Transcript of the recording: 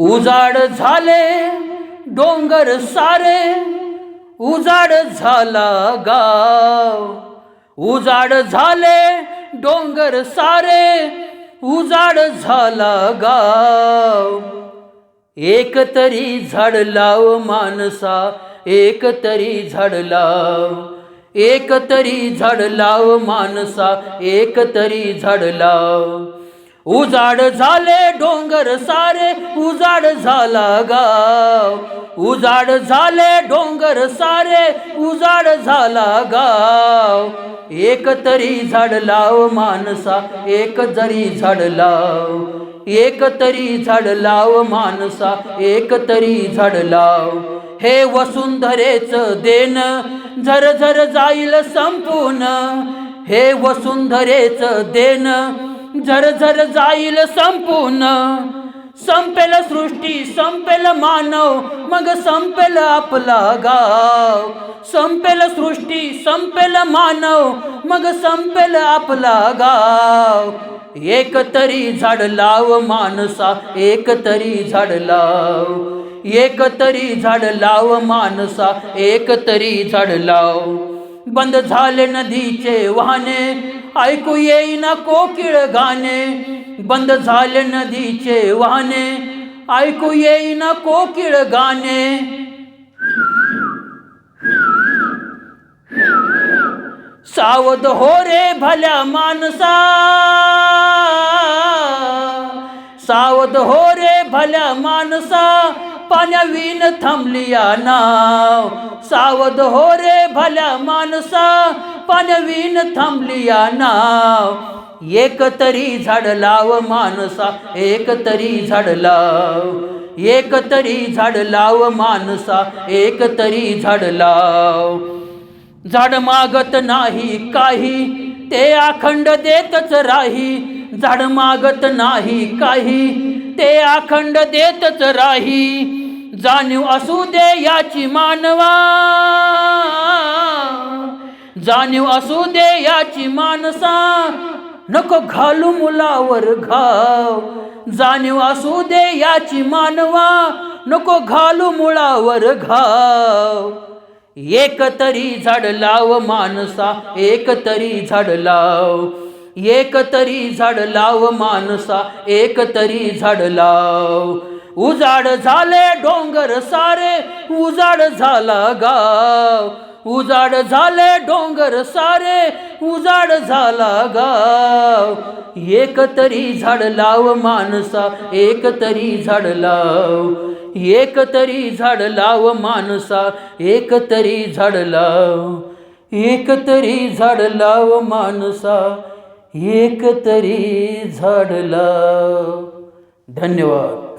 उजाड झाले डोंगर सारे उजाड झाला गाव. उजाड झाले डोंगर सारे उजाड झाला गाव. एक तरी झाड लाव माणसा एक तरी झाड लाव. एक तरी झाड लाव माणसा एक तरी झाड लाव. उजाड झाले डोंगर सारे उजाड झाला गाव. उजाड झाले डोंगर सारे उजाड झाला गाव. एक तरी झाड लाव माणसा एक जरी झाड लाव. एक तरी झाड लाव माणसा एक तरी झाड लाव. हे वसुंधरेच देण झर झर जाईल संपून हे वसुंधरेच देण झर झर जाईल संपूर्ण संपेल सृष्टी संपेल मानव मग संपेल आपला गाव. संपेल सृष्टी संपेल मानव मग संपेल आपला गाव. एक तरी झाड लाव माणसा एक तरी झाड लाव. एक तरी झाड लाव माणसा एक तरी झाड लाव. बंद झाले नदीचे वाहने. ऐकू येईना कोकिळ गाणे. बंद झाले नदीचे वाहने. ऐकू येईना कोकिळ गाणे. सावध हो रे भल्या माणसा सावध हो रे भल्या माणसा पाण्यावीन थांबलिया नाव. सावध हो रे भल्या माणसा पाण्यावीन थांबलिया नाव. एक तरी झाड लाव माणसा एक तरी झाड लाव. एक तरी झाड लाव माणसा एक तरी झाड लाव. झाड मागत नाही काही ते अखंड देतच राही. झाड मागत नाही काही ते अखंड देतच राही. जाणीव असू दे याची मानवा. जाणीव असू दे याची माणसा नको घालू मुलावर घाव. जाणीव असू दे याची मानवा. नको घालू मुळावर घाव. एक तरी झाड लाव माणसा एक तरी झाड लाव. एक तरी झाड लाव माणसा एक तरी झाड लाव. उजाड झाले डोंगर सारे उजाड झाला गाव. उजाड झाले डोंगर सारे उजाड झाला गाव. एक तरी झाड लाव माणसा एक तरी झाड लाव. एक तरी झाड लाव माणसा एक तरी झाड लाव. एक तरी झाड लाव माणसा एक तरी झाड लाव. धन्यवाद.